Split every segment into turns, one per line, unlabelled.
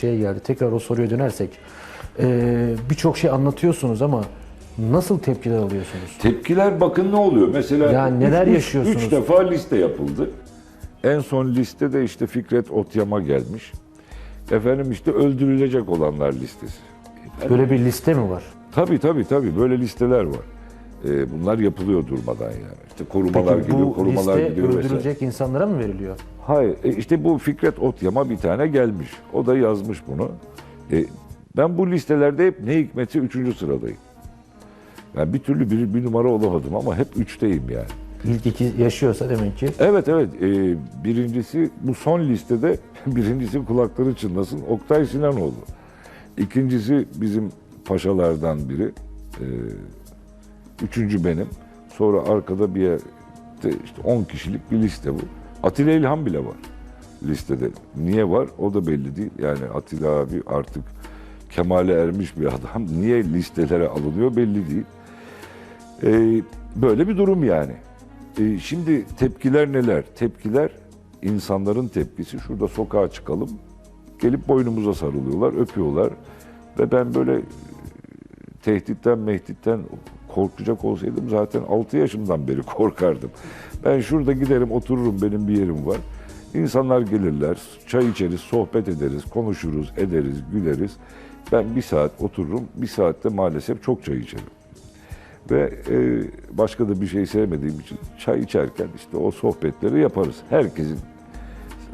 Şey geldi. Tekrar o soruya dönersek. Ee, Birçok şey anlatıyorsunuz ama nasıl tepkiler alıyorsunuz?
Tepkiler bakın ne oluyor. Mesela
Yani neler
üç-
yaşıyorsunuz?
Üç defa liste yapıldı. En son listede işte Fikret Otyama gelmiş. Efendim işte öldürülecek olanlar listesi.
Böyle bir liste mi var?
Tabii tabii tabii böyle listeler var. Ee, bunlar yapılıyor durmadan yani. İşte korumalar
Peki
gidiyor, korumalar
liste
gidiyor vesaire.
öldürülecek insanlara mı veriliyor?
Hayır, e, işte bu Fikret Otyama bir tane gelmiş. O da yazmış bunu. E, ben bu listelerde hep ne hikmetse üçüncü sıradayım. Yani bir türlü bir, bir numara olamadım ama hep üçteyim yani.
İlk iki yaşıyorsa demek ki.
Evet evet, e, birincisi bu son listede birincisi kulakları çınlasın Oktay Sinanoğlu. İkincisi bizim paşalardan biri. E, üçüncü benim. Sonra arkada bir yerde işte 10 kişilik bir liste bu. Atilla İlhan bile var listede. Niye var o da belli değil. Yani Atilla abi artık kemale ermiş bir adam. Niye listelere alınıyor belli değil. Ee, böyle bir durum yani. Ee, şimdi tepkiler neler? Tepkiler insanların tepkisi. Şurada sokağa çıkalım. Gelip boynumuza sarılıyorlar, öpüyorlar. Ve ben böyle tehditten mehditten korkacak olsaydım zaten 6 yaşımdan beri korkardım. Ben şurada giderim otururum benim bir yerim var. İnsanlar gelirler, çay içeriz, sohbet ederiz, konuşuruz, ederiz, güleriz. Ben bir saat otururum, bir saatte maalesef çok çay içerim. Ve e, başka da bir şey sevmediğim için çay içerken işte o sohbetleri yaparız. Herkesin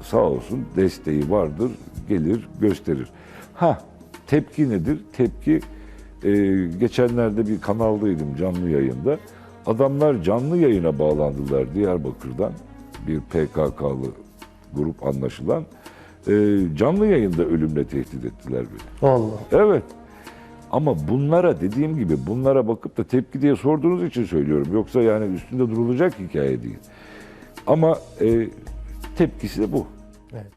sağ olsun desteği vardır, gelir, gösterir. Ha, tepki nedir? Tepki, e, geçenlerde bir kanaldaydım canlı yayında. Adamlar canlı yayına bağlandılar Diyarbakır'dan. Bir PKK'lı grup anlaşılan. E, canlı yayında ölümle tehdit ettiler beni.
Allah.
Evet. Ama bunlara dediğim gibi bunlara bakıp da tepki diye sorduğunuz için söylüyorum. Yoksa yani üstünde durulacak hikaye değil. Ama e, tepkisi de bu.
Evet.